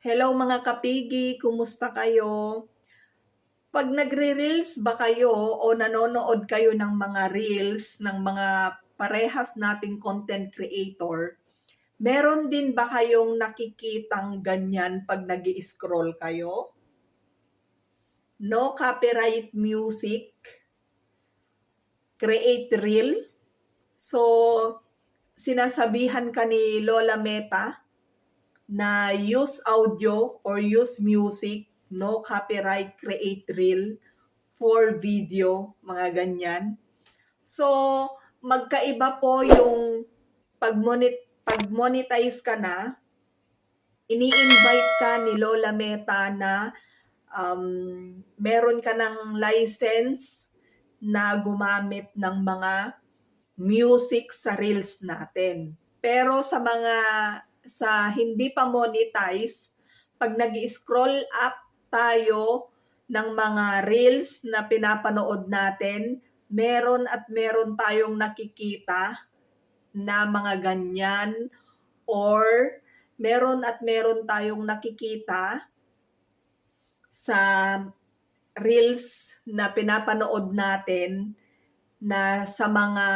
Hello mga kapigi, kumusta kayo? Pag nagre-reels ba kayo o nanonood kayo ng mga reels ng mga parehas nating content creator, meron din ba kayong nakikitang ganyan pag nag scroll kayo? No copyright music, create reel. So, sinasabihan ka ni Lola Meta na use audio or use music, no copyright, create reel for video, mga ganyan. So, magkaiba po yung pag, monet, pag monetize ka na, ini-invite ka ni Lola Meta na um, meron ka ng license na gumamit ng mga music sa reels natin. Pero sa mga sa hindi pa monetize, pag nag scroll up tayo ng mga reels na pinapanood natin, meron at meron tayong nakikita na mga ganyan. Or meron at meron tayong nakikita sa reels na pinapanood natin na sa mga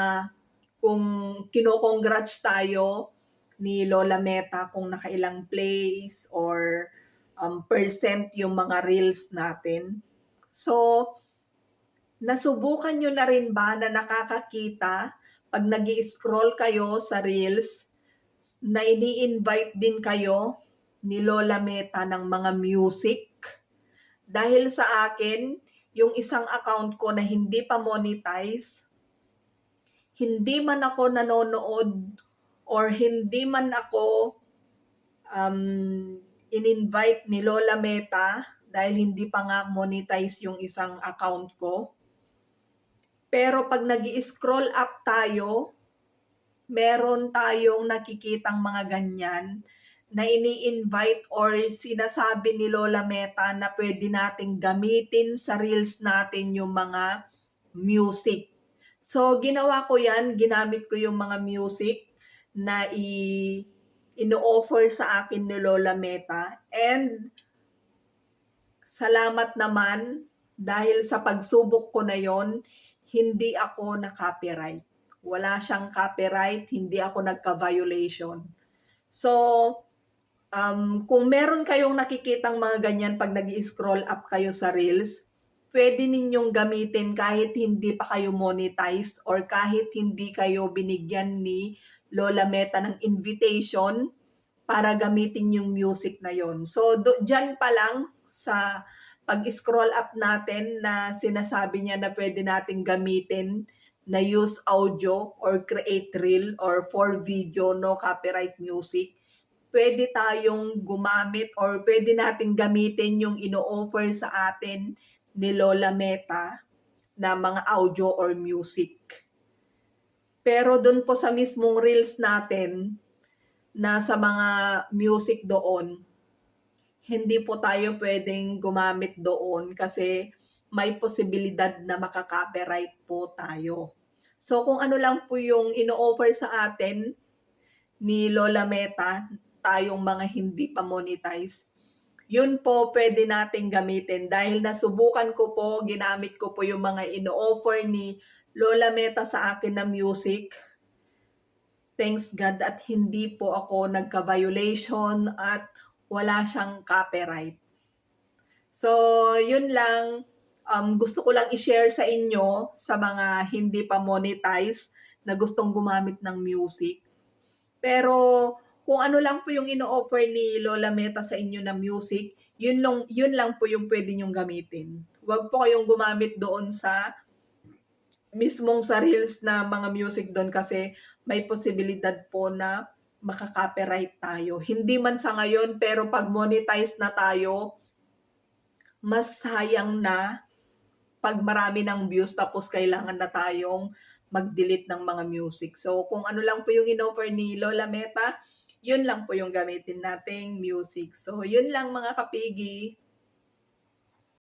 kung kino-congrats tayo ni Lola Meta kung nakailang plays or um, percent yung mga reels natin. So, nasubukan nyo na rin ba na nakakakita pag nag scroll kayo sa reels na ini-invite din kayo ni Lola Meta ng mga music? Dahil sa akin, yung isang account ko na hindi pa monetize, hindi man ako nanonood or hindi man ako um, in-invite ni Lola Meta dahil hindi pa nga monetize yung isang account ko. Pero pag nag scroll up tayo, meron tayong nakikitang mga ganyan na ini-invite or sinasabi ni Lola Meta na pwede nating gamitin sa reels natin yung mga music. So, ginawa ko yan, ginamit ko yung mga music na i ino-offer sa akin ni Lola Meta. And, salamat naman dahil sa pagsubok ko na yon hindi ako na-copyright. Wala siyang copyright, hindi ako nagka-violation. So, um, kung meron kayong nakikitang mga ganyan pag nag scroll up kayo sa Reels, pwede ninyong gamitin kahit hindi pa kayo monetize or kahit hindi kayo binigyan ni Lola Meta ng invitation para gamitin yung music na yon. So, do, dyan pa lang sa pag-scroll up natin na sinasabi niya na pwede nating gamitin na use audio or create reel or for video, no copyright music, pwede tayong gumamit or pwede nating gamitin yung ino-offer sa atin ni Lola Meta na mga audio or music. Pero doon po sa mismong reels natin, na sa mga music doon, hindi po tayo pwedeng gumamit doon kasi may posibilidad na makaka-copyright po tayo. So kung ano lang po yung ino-offer sa atin ni Lola Meta, tayong mga hindi pa monetize, yun po pwede nating gamitin dahil nasubukan ko po, ginamit ko po yung mga ino-offer ni Lola Meta sa akin na music. Thanks God at hindi po ako nagka-violation at wala siyang copyright. So, yun lang. Um, gusto ko lang i-share sa inyo sa mga hindi pa monetize na gustong gumamit ng music. Pero kung ano lang po yung ino-offer ni Lola Meta sa inyo na music, yun lang, yun lang po yung pwede nyong gamitin. Huwag po kayong gumamit doon sa mismong sa reels na mga music doon kasi may posibilidad po na makaka-copyright tayo. Hindi man sa ngayon, pero pag monetize na tayo, mas sayang na pag marami ng views tapos kailangan na tayong mag-delete ng mga music. So, kung ano lang po yung in-offer ni Lola Meta, yun lang po yung gamitin nating music. So, yun lang mga kapigi.